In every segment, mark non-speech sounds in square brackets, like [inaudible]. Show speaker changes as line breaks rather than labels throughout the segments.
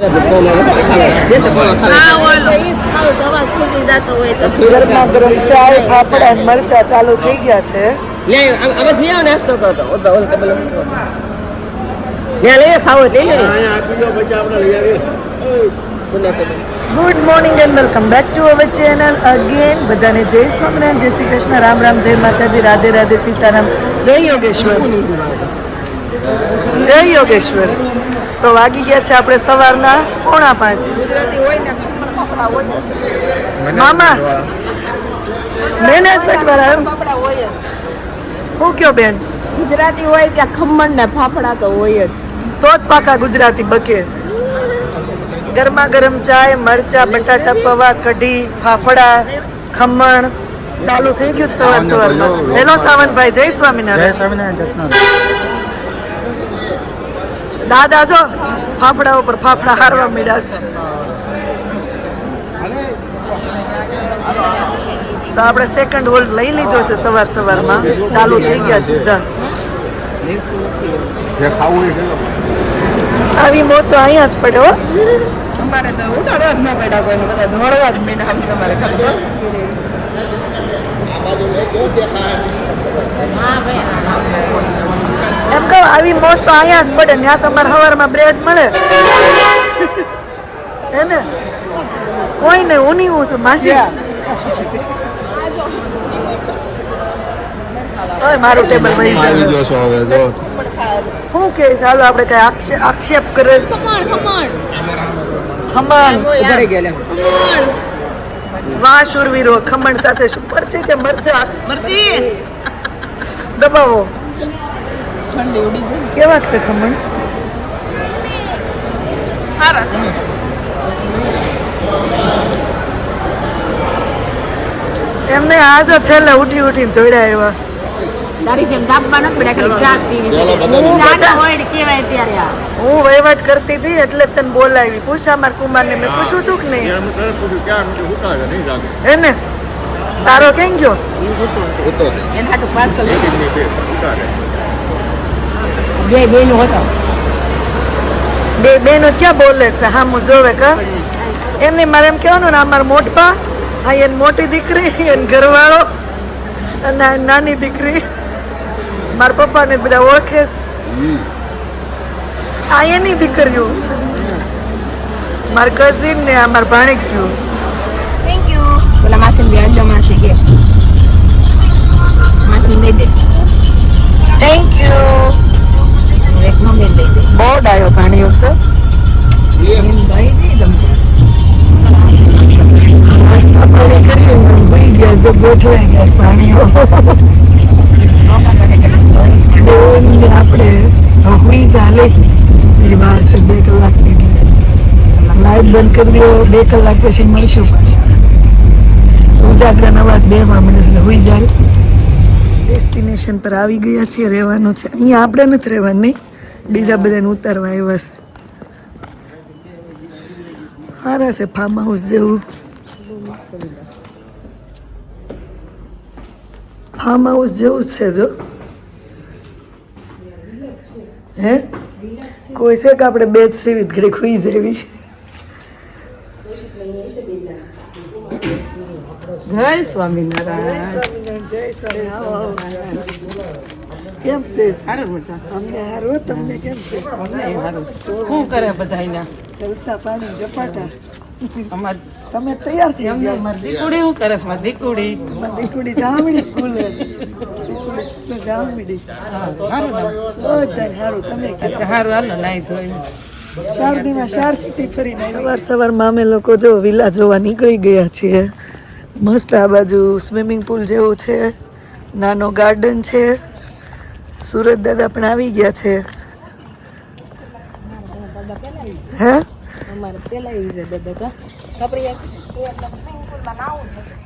Good morning and welcome back to our channel again બધાને જય સ્વામિનારાયણ, જય શ્રી કૃષ્ણ. રામ રામ, જય માતાજી. રાધે રાધે સીતારામ. જય યોગેશ્વર. જય યોગેશ્વર. તો વાગી ગયા છે આપણે સવારના પોણા પાંચ.
ગુજરાતી હોય ને ખમણ ફાફડા હોય
મામા! મેનેજમેન્ટ વાળા એમ. હું કયો બેન?
ગુજરાતી હોય ત્યાં ખમણ ને ફાફડા તો હોય જ.
તો જ પાકા ગુજરાતી બકે. ગરમા ગરમ ચાય મરચા બટાટા પવા કઢી ફાફડા ખમણ. ચાલુ થઈ ગયું સવાર સવારમાં. હેલો સાવંતભાઈ જય સ્વામિનારાયણ. દાદા જો ફાફડા ઉપર ફાફડા હારવા મળ્યા છે. તો આપણે સેકન્ડ હોલ્ડ લઈ લીધો છે સવાર સવારમાં. ચાલુ થઈ ગયા છે બધા. આવી મોત તો અહીંયા જ પડ્યો.
અમારે તો ઉઠાડવા જ ન પડ્યા કોઈને બધા ધોળવા જ આમ તમારે ખાલી
એમ કહું આવી મોત તો અહીંયા જ પડે ત્યાં તમારે સવારમાં બ્રેડ મળે. હે ને? કોઈ નહીં હું નહીં હું છું માસી. ઓય મારું ટેબલ મળી
આવી હવે જો.
શું કે ચાલો આપણે કઈ આક્ષેપ આક્ષેપ કરે?
ખમણ
ગયા
વાહ શુરવીરો ખમણ. સાથે શું? પડશે કે મરચા?
મરચી.
દબાવો.
ઠંડી ઉડી છે
કેવા છે ખમણ?
સારા
એમને આ જો છેલ્લે ઉઠી ઉઠીને તોડ્યા એવા.
તારી જેમ તાપમાં નથી પડ્યા ખાલી ચા પીવી
હું
ચા હોય કેવાય ત્યારે આ.
હું વહીવટ કરતી હતી એટલે જ તને બોલાવી. પૂછા માર કુમાર ને મેં પૂછ્યું તું કે નહીં? એને તારો કેમ ગયો?
એને હાટું પાર્સલ બે બેનો હતા.
બે બેનો ક્યાં બોલે છે? હા હું જોવે કા? એમને મારે એમ કહેવાનું ને આ મારા મોટપા હા એને મોટી દીકરી એને ઘરવાળો અને નાની દીકરી. મારા પપ્પાને બધા ઓળખે છે. આ એની દીકરીઓ. મારા કઝિન ને આ મારા ભાણેક્યું
થેન્ક યુ પેલા માસી ને અંજો માસી કે. માસી દે
થેન્ક યુ બહુ ડાયો છે.
દે
પાણી કરીએ ને ભૂઈ ગયા જો ગોઠવાઈ ગયા બેન આપણે હુઈ ચાલે એ છે બે કલાકની લાઈટ બંધ કરી દો બે કલાક પછી મળશું પાછા. ઉજાગરા નવાજ બે માં મને એટલે હુઈ જાય ડેસ્ટિનેશન પર આવી ગયા છીએ રહેવાનું છે. અહીંયા આપણે નથી રહેવાનું નહીં? બીજા બધાને ઉતારવા આવ્યા છે. સારા છે ફાર્મ હાઉસ જેવું. ફાર્મ હાઉસ જેવું જ છે જો. હે? કોઈ છે કે આપણે બે જ સીવી ઘડી ખુઈ જેવી?
જય સ્વામિનારાયણ.
જય સ્વામિનારાયણ કેમ છે?
સારું બેટા
અમને હારો તમને કેમ છે?
શું કરે બધા એના
જલસા પાણી જપાટા.
અમાર
તમે તૈયાર થઈ ગયા?
મારી દીકુડી શું કરે મારી દીકુડી.
મારી દીકરી જામડી સ્કૂલે. દીકરી સ્કૂલે જામડી.
સારું
બધાને હારું તમે કે
સારું હાલો નાઈ ધોઈ.
ચાર દીમાં ચાર સિટી ફરીને સવાર સવારમાં અમે લોકો જો વિલા જોવા નીકળી ગયા છીએ મસ્ત આ બાજુ સ્વિમિંગ પુલ જેવું છે. નાનો ગાર્ડન છે. સુરત દાદા પણ આવી ગયા છે. હે?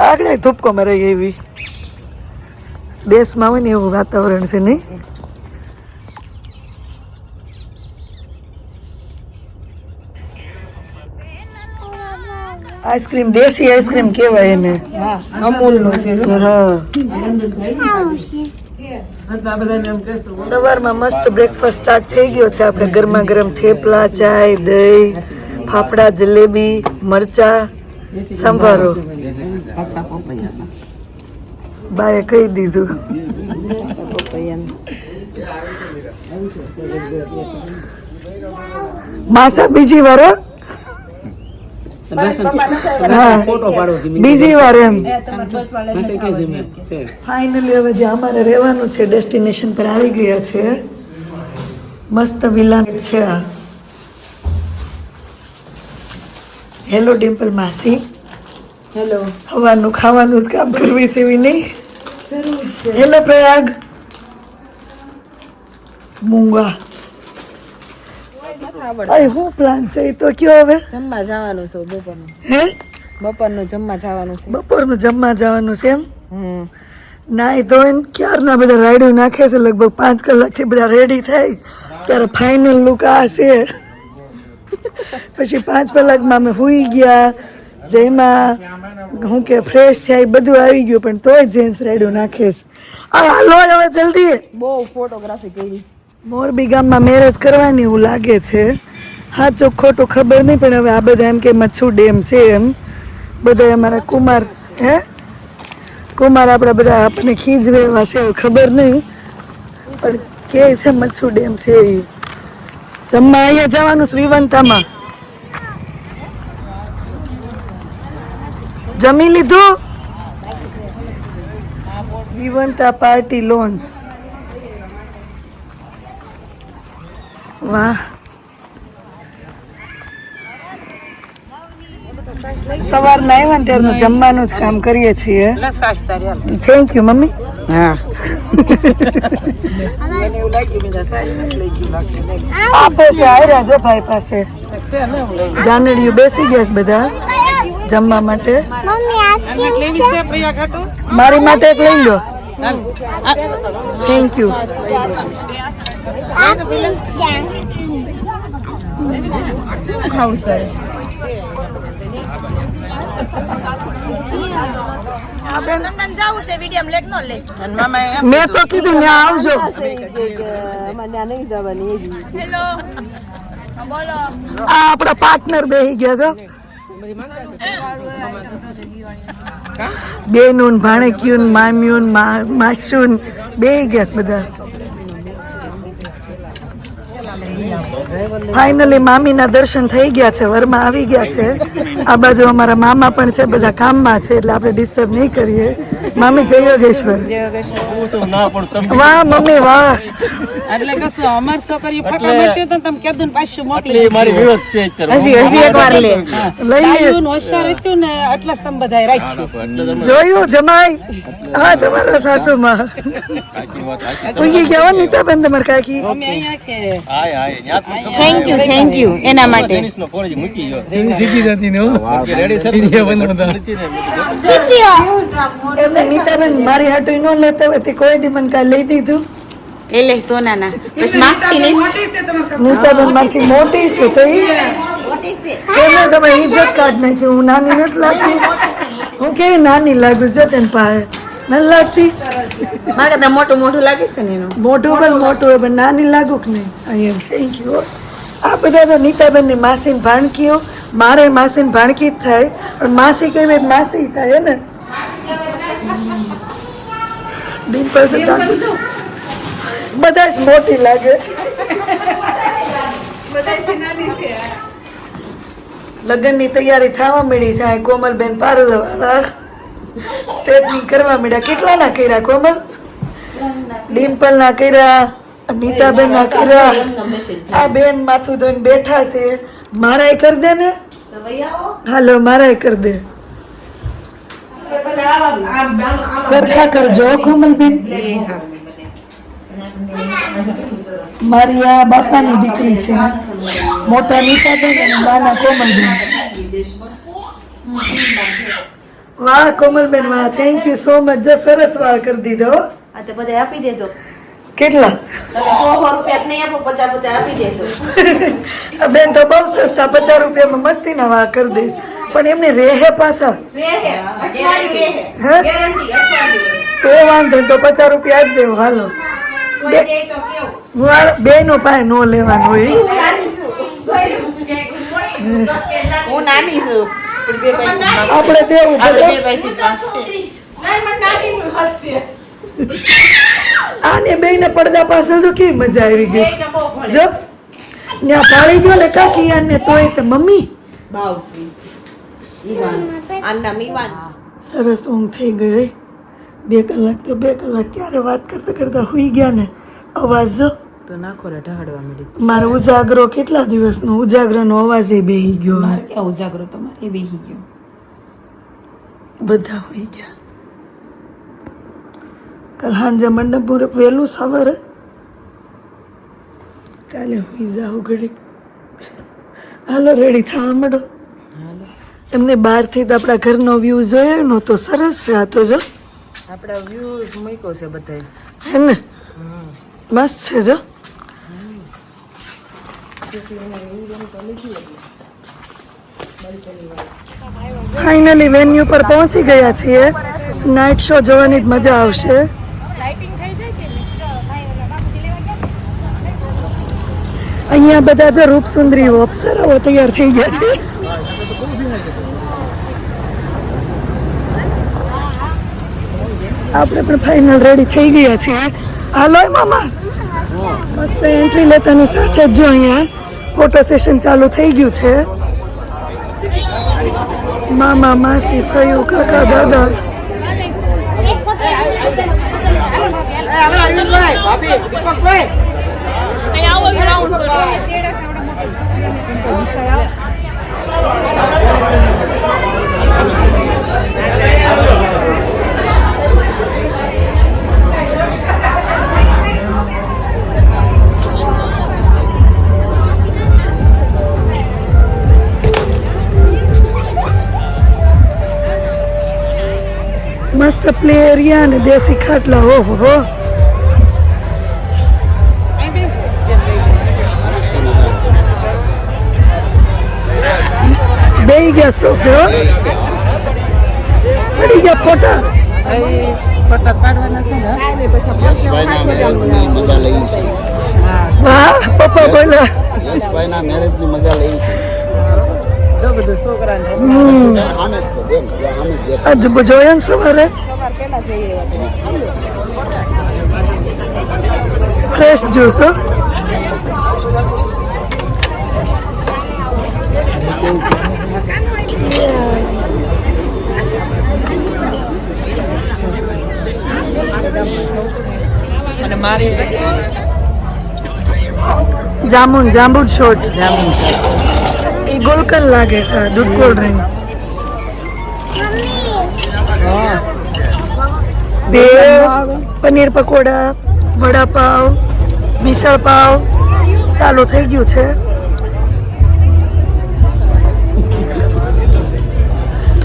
આગળ ધૂપકો રહી એવી. દેશમાં હોય ને એવું વાતાવરણ છે નહીં? આઈસ્ક્રીમ દેશી આઈસ્ક્રીમ કેવાય એને.
હા અમૂલનું છે.
હા. સવારમાં મસ્ત બ્રેકફાસ્ટ સ્ટાર્ટ થઈ ગયો છે. આપણે ગરમા ગરમ થેપલા, ચાય, દહીં, ફાફડા, જલેબી, મરચા, સંભારો. બાય કહી દીધું. માસા, બીજી વાર? બીજી વાર એમ. ફાઇનલી હવે જે અમારે રહેવાનું છે ડેસ્ટિનેશન પર આવી ગયા છે મસ્ત વિલા છે આ હેલો ડિમ્પલ માસી
હેલો
હવાનું ખાવાનું જ કામ કરવી સેવી નહીં હેલો પ્રયાગ મૂંગા અરે શું પ્લાન છે? તો કયો હવે?
જમવા જવાનું છે બપોરનું.
હે?
બપોરનું જમવા જવાનું છે.
બપોરનું જમવા જવાનું છે એમ?
હમ.
ના એ તો એને ક્યારના બધા રાયડું નાખે છે? લગભગ પાંચ કલાકથી બધા રેડી થાય. ત્યારે ફાઇનલ લુક આ છે. પછી પાંચ કલાકમાં અમે સુઈ ગયા. જેમાં હું કે ફ્રેશ થાય બધું આવી ગયું પણ તોય જેન્ટ્સ રાયડું નાખે છે. આ હાલો હવે જલ્દી.
બહુ ફોટોગ્રાફી કરી.
મોરબી ગામમાં મેરેજ કરવાની એવું લાગે છે. સાચો ખોટો ખબર નહીં, પણ હવે આ બધા એમ કે મચ્છુ ડેમ છે એમ. બધા અમારા કુમાર, હે? કુમાર આપણા બધા આપણને ખીજ રહેવા છે ખબર નહીં. પણ કે છે મચ્છુ ડેમ છે એ? જમવા અહીંયા જવાનું છે વિવંતામાં. જમી લીધું? વિવંતા પાર્ટી લોન્સ વાહ. સવારના આવ્યા ને ત્યારનું જમવાનું જ કામ કરીએ છીએ. Thank you mummy.
હા.
આપે છે આવ્યા જો ભાઈ પાસે. જાનડીયું બેસી ગયા છે બધા જમવા માટે. મારી માટે એક લઈ લો. થેન્ક યુ
ખાવું સર
મેં તો કીધું ને આવજો.
અમારે ત્યાં નહીં જવાની એવી
આ આપણા પાર્ટનર બેસી ગયા છો. બેનું ભાણેક્યુન મામ્યુન માસુન બેસી ગયા છે બધા. ફાઇનલી મામીના દર્શન થઈ ગયા છે, વરમાં આવી ગયા છે. આ બાજુ અમારા મામા પણ છે, બધા કામમાં છે, એટલે આપણે ડિસ્ટર્બ નહીં કરીએ. મામી જય યોગેશ્વર. વાહ મમ્મી વાહ.
એટલે કશું અમાર છોકરી ફાકા મારતી તો તમે ને પાછું મોકલી
મારી વિરોધ છે
હજી હજી એકવાર લે.
લઈ લે.
હોશિયાર હતું ને એટલે તમે બધાએ રાખ્યું.
જોયું જમાઈ? હા તમારા સાસુમાં. ઉગી ગયા નીતા નીતાબેન તમારા કાકી?
અમે અહીંયા કે
hi hi
thank you thank you એના માટે.
ટેનિસનો ફોન જ મૂકી ગયો. રેડી છે?
એમને નીતાબેન મારી હાટુ ન લેતા હોય તે કોઈ દી મને કાંઈ લઈ દીધું.
એ લે સોનાના. બસ માગતી નહીં.
નીતાબેનમાંથી મોટી છે. તો ઈ એને તમે ઇજ્જત કાઢ નાખી. હું નાની નથી લાગતી. હું કેવી નાની લાગુ? છે તેને પાસે નથી લાગતી?
મારે તો મોટું મોટું લાગે છે ને એનું?
મોટું પણ મોટું હોય પણ નાની લાગુ કે નહીં? અહીંયા થેન્ક યુ આ બધા તો નીતાબેનની માસીની ભાણકીઓ. મારે માસીની ભાણકી જ થાય. પણ માસી કેવી માસી થાય ને? ડિમ્પલ બધા જ મોટી લાગે. લગ્નની તૈયારી થવા મળી છે. આ કોમલબેન પારલવાળા સ્ટ્રેટનિંગ કરવા મળ્યા કેટલાના કર્યા કોમલ? ડિમ્પલ ના કર્યા. નીતાબેન ના કર્યા. આ બેન માથું ધોઈને બેઠા છે. મારાય કરી દે ને. હાલો મારાય કરી દે. સરખા કરજો કોમલબેન. મારી આ બાપાની દીકરી છે ને મોટા નીતાબેન અને નાના કોમલબેન. વાહ કોમલબેન વાહ. થેન્ક યુ સો મચ જો સરસ વાળ કરી દીધો
આ તો બધા આપી દેજો.
કેટલા? [laughs] બેન તો બહુ સસ્તા પચાસ રૂપિયામાં મસ્તીના વાળ કરી દઈશ. પણ એમને રેહે પાછા. તો વાંધો નહીં, તો પચાસ રૂપિયા આપી દેવો હાલો.
બે
હું બેનો પાસે નો લેવાનો હોય.
હું નાની છું.
આપણે દેવું
આપણે
પડે.
બે ને
આને બેયને પડદા પાછળ તો કેવી મજા આવી ગઈ. જો ત્યાં પાડી ગયો ને કાકી આને તોય તો મમ્મી.
બાવસી ઈવાન આના મીવાન છે
સરસ ઊંઘ થઈ ગઈ. બે કલાક તો બે કલાક ક્યારે વાત કરતા કરતા હુઈ ગયા ને? અવાજ જો.
તો નાખો રે ઢાળવા મળી
મારો ઉજાગરો કેટલા દિવસનો? ઉજાગરાનો અવાજ એ બેહી ગયો.
ક્યાં ઉજાગરો? તમારે બેહી ગયો.
બધા હોઈ ગયા. કાલ સાંજે મંડપ વહેલું સવારે. કાલે હોઈ જાઉં ઘડી હાલો રેડી થવા માંડો. એમને બહારથી તો આપણા ઘરનો વ્યૂ જોયો નો તો સરસ છે આ તો જો.
આપણા વ્યૂઝ મૂક્યો છે બધાય
હે ને? મસ્ત છે જો. ફાઇનલી વેન્યુ પર પહોંચી ગયા છીએ. નાઇટ શો જોવાની જ મજા આવશે. અહીંયા બધા જો રૂપસુંદરીઓ અપ્સરાઓ તૈયાર થઈ ગયા છે. આપણે પણ ફાઇનલ રેડી થઈ ગયા છીએ. હાલો મામા. મસ્ત એન્ટ્રી લેતાની સાથે જ જો અહીંયા ફોટો સેશન ચાલુ થઈ ગયું છે. મામા, માસી ફયું કાકા, દાદા. મસ્ત પ્લે એરિયા અને દેશી ખાટલા હો હો. હો બેહી ગયા સોફે હો. પડી ગયા ફોટા.
ફોટા પાડવાના છે ને
વાહ પપ્પા બોલા
યશભાઈના મેરેજની મજા લઈ છે.
જો બધું છોકરાને
સામે છે બેન જો સામે જ દેખાય.
આજ જોયા ને સવારે? ફ્રેશ જ્યુસ હો.
મારી
જામુન જાંબુ છોટ
જામુન
એ ગુલકન લાગે છે દૂધ કોલ્ડ ડ્રિંક બે પનીર પકોડા વડાપાવ મિસળ પાવ ચાલુ થઈ ગયું છે.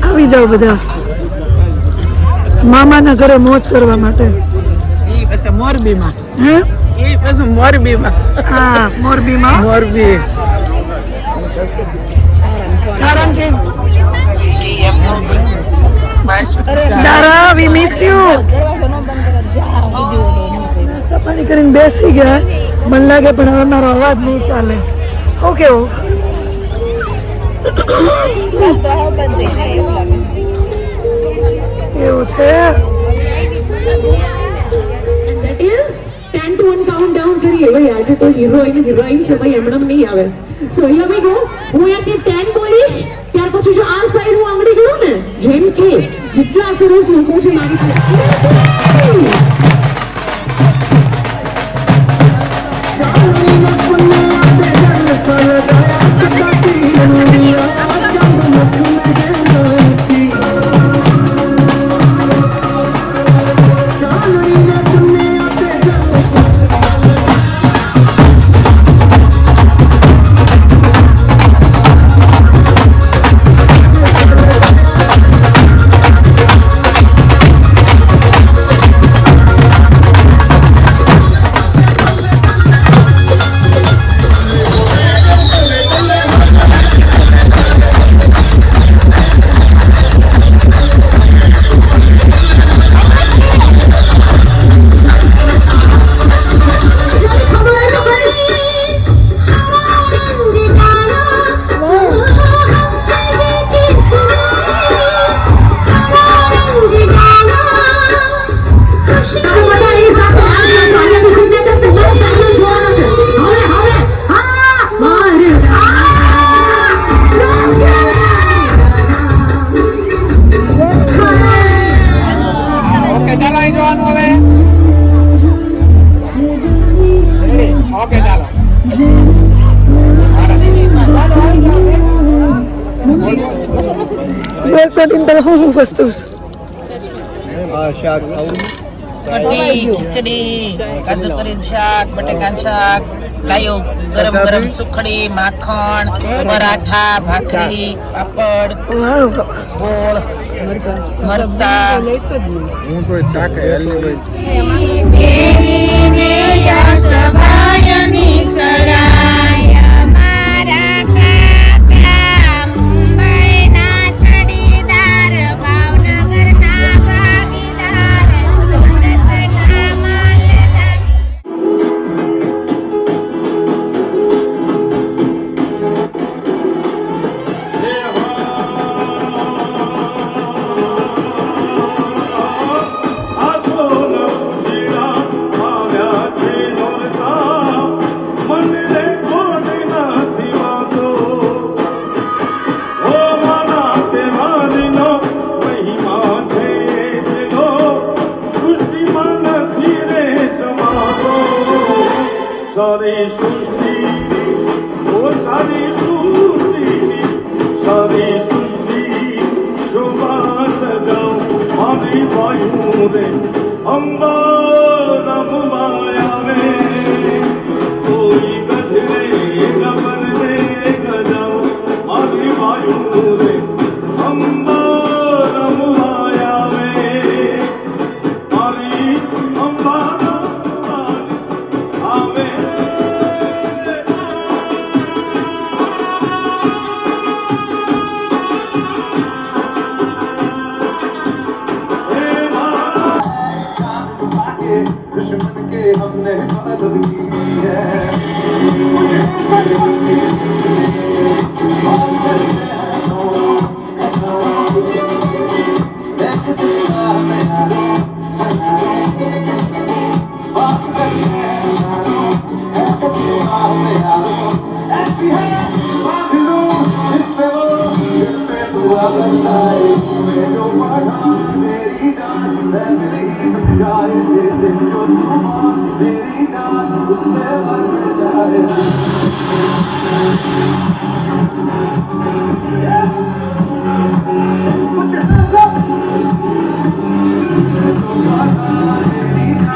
આવી જાઓ બધા. મામાના ઘરે મોજ કરવા માટે.
મોરબીમાં.
હે?
મોરબીમાં.
હા મોરબીમાં.
મોરબી.
તારામજી દારા વી મિસ યુ નાસ્તા પાણી કરીને બેસી ગયા. મને લાગે પણ હવે મારો અવાજ નહીં ચાલે. હું કેવું? એવું છે?
ઇઝ 10 to 1 કાઉન્ટ ડાઉન કરીએ. ભાઈ આજે તો હિરોઈન હિરોઈન છે ભાઈ એમણમ નહીં આવે. સો હિયર વી ગો હું અહીંયાથી 10 બોલીશ ત્યાર પછી જો આ સાઈડ હું આંગળી કરું ને જેમ કે જેટલા સરસ લોકો છે મારી પાસે
ખીચડી કાજુ કરીને શાક બટેકાનું શાક લાયો ગરમ ગરમ સુખડી માખણ પરાઠા ભાખરી પાપડ ગોળ મરસા
હું ચાકે હલ્લી
મારા
Put your hands up!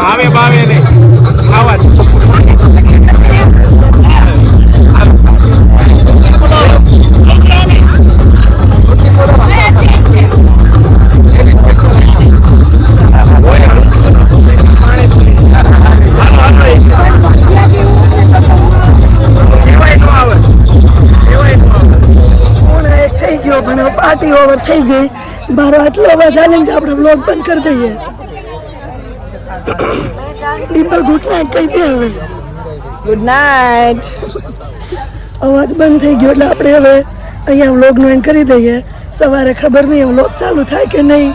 આવે
બાવે નહીં આવા જ
થઈ ગઈ. મારો આટલો અવાજ હાલે ને આપણે બ્લોગ બંધ કરી દઈએ. ડિમ્પલ ગુડ નાઇટ કહી દે હવે.
ગુડ નાઇટ
અવાજ બંધ થઈ ગયો એટલે આપણે હવે અહીંયા વ્લોગનો એન્ડ કરી દઈએ. સવારે ખબર નહીં વ્લોગ ચાલુ થાય કે નહીં.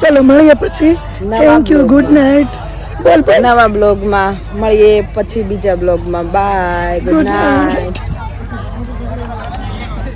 ચાલો મળીએ પછી. થેન્ક યુ ગુડ નાઇટ બોલ
નવા બ્લોગમાં મળીએ પછી બીજા બ્લોગમાં બાય ગુડ
નાઇટ